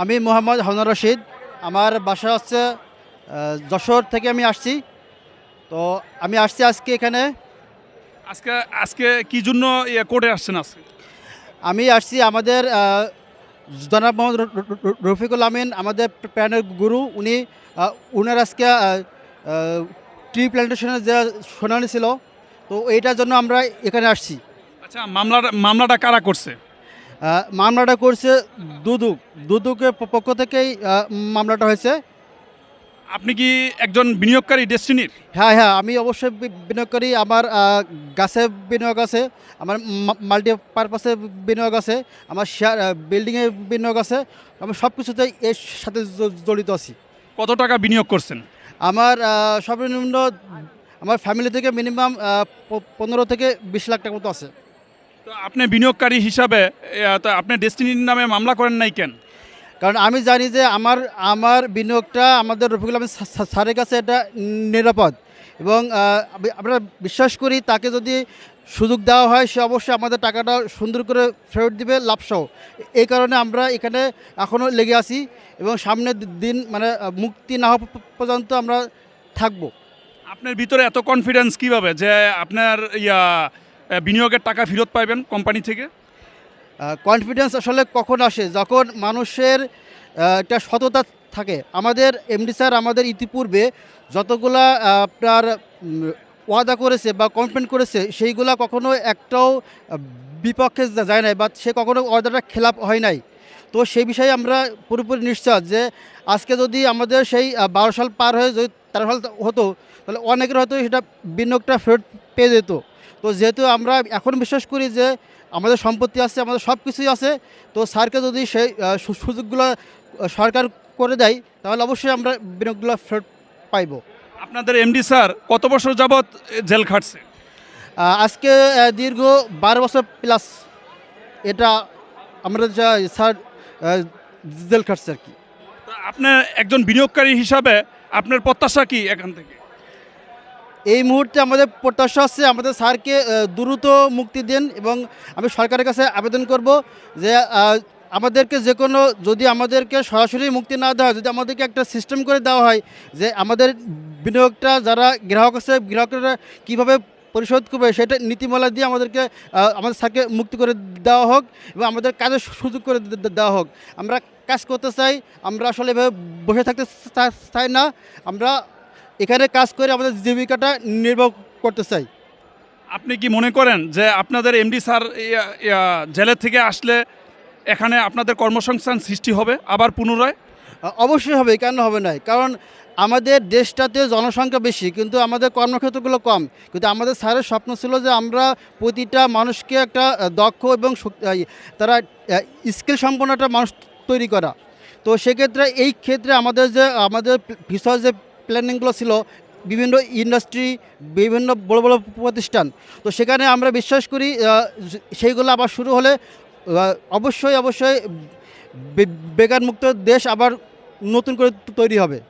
আমি মোহাম্মদ হারুন রশিদ। আমার বাসা হচ্ছে যশোর থেকে আমি আসছি। তো আমি আসছি আজকে এখানে। আজকে আজকে কি জন্য কোর্টে আসছেন আজকে? আমি আসছি আমাদের জনাব মোহাম্মদ রফিকুল আমিন আমাদের প্যানের গুরু। উনি উনার আজকে ট্রি প্ল্যান্টেশনের যে শুনানি ছিল তো এইটার জন্য আমরা এখানে আসছি। আচ্ছা মামলাটা মামলাটা কারা করছে? মামলাটা করছে দুদুক দুদুকের পক্ষ থেকেই মামলাটা হয়েছে। আপনি কি একজন বিনিয়োগকারী ডেস্টিনির? হ্যাঁ হ্যাঁ আমি অবশ্যই বিনিয়োগকারী। আমার গাছে বিনিয়োগ আছে আমার মাল্টি পারপাসে বিনিয়োগ আছে আমার শেয়ার বিল্ডিংয়ে বিনিয়োগ আছে আমি সব কিছুতেই এর সাথে জড়িত আছি। কত টাকা বিনিয়োগ করছেন? আমার সর্বনিম্ন আমার ফ্যামিলি থেকে মিনিমাম পনেরো থেকে বিশ লাখ টাকা মতো আছে। তো আপনি বিনিয়োগকারী হিসাবে তা আপনি ডেস্টিনির নামে মামলা করেন নাই কেন? কারণ আমি জানি যে আমার আমার বিনিয়োগটা আমাদের রফিকুল আহমেদ স্যার- স্যারের কাছে এটা নিরাপদ। এবং আমরা বিশ্বাস করি তাকে যদি সুযোগ দেওয়া হয় সে অবশ্যই আমাদের টাকাটা সুন্দর করে ফেরত দিবে লাভসহ। এই কারণে আমরা এখানে এখনও লেগে আছি এবং সামনের দিন মানে মুক্তি না হওয়া পর্যন্ত আমরা থাকব। আপনার ভিতরে এত কনফিডেন্স কীভাবে যে আপনার ইয়া বিনিয়োগের টাকা ফেরত পাবেন কোম্পানি থেকে? কনফিডেন্স আসলে কখন আসে? যখন মানুষের একটা সততা থাকে। আমাদের এমডি স্যার আমাদের ইতিপূর্বে যতগুলা আপনার ওয়াদা করেছে বা কমপ্লেন করেছে, সেইগুলা কখনো একটাও বিপক্ষে যায় নাই বা সে কখনো ওয়াদাটা খেলাপ হয় নাই। তো সেই বিষয়ে আমরা পুরোপুরি নিশ্চয় যে আজকে যদি আমাদের সেই বারো সাল পার হয়ে যদি তেরো সাল হতো তাহলে অনেকের হয়তো সেটা বিনিয়োগটা ফেরত পেয়ে যেত। তো যেহেতু আমরা এখন বিশ্বাস করি যে আমাদের সম্পত্তি আছে আমাদের সব কিছুই আছে তো স্যারকে যদি সেই সু- সুযোগগুলো সরকার করে দেয় তাহলে অবশ্যই আমরা বিনিয়োগগুলো ফেরত পাইব। আপনাদের এমডি স্যার কত বছর যাবৎ জেল খাটছে? আজকে দীর্ঘ বারো বছর প্লাস এটা আমরা যা স্যার জেল খাটছে আর কি। আপনার একজন বিনিয়োগকারী হিসাবে আপনার প্রত্যাশা কি এখান থেকে? এই মুহূর্তে আমাদের প্রত্যাশা আছে আমাদের স্যারকে দ্রুত মুক্তি দিন এবং আমি সরকারের কাছে আবেদন করব যে আমাদেরকে যে কোনো যদি আমাদেরকে সরাসরি মুক্তি না দেওয়া হয় যদি আমাদেরকে একটা সিস্টেম করে দেওয়া হয় যে আমাদের বিনিয়োগটা যারা গ্রাহক আছে গ্রাহকরা কীভাবে পরিশোধ করবে, সেটা নীতিমালা দিয়ে আমাদেরকে আমাদের স্যারকে মুক্তি করে দেওয়া হোক এবং আমাদের কাজের সুযোগ করে দেওয়া হোক। আমরা কাজ করতে চাই, আমরা আসলে এভাবে বসে থাকতে চাই না, আমরা এখানে কাজ করে আমাদের জীবিকাটা নির্বাহ করতে চাই। আপনি কি মনে করেন যে আপনাদের এমডি স্যার জেলের থেকে আসলে এখানে আপনাদের কর্মসংস্থান সৃষ্টি হবে আবার পুনরায়? অবশ্যই হবে কেন হবে না কারণ আমাদের দেশটাতে জনসংখ্যা বেশি, কিন্তু আমাদের কর্মক্ষেত্রগুলো কম। কিন্তু আমাদের স্যারের স্বপ্ন ছিল যে আমরা প্রতিটা মানুষকে একটা দক্ষ এবং তারা স্কিল সম্পন্ন একটা মানুষ তৈরি করা। তো সেক্ষেত্রে এই ক্ষেত্রে আমাদের যে, আমাদের ভিসা যে প্ল্যানিংগুলো ছিল, বিভিন্ন ইন্ডাস্ট্রি, বিভিন্ন বড় বড় প্রতিষ্ঠান, তো সেখানে আমরা বিশ্বাস করি সেইগুলো আবার শুরু হলে অবশ্যই অবশ্যই বে- বেকারমুক্ত দেশ আবার নতুন করে তৈরি হবে।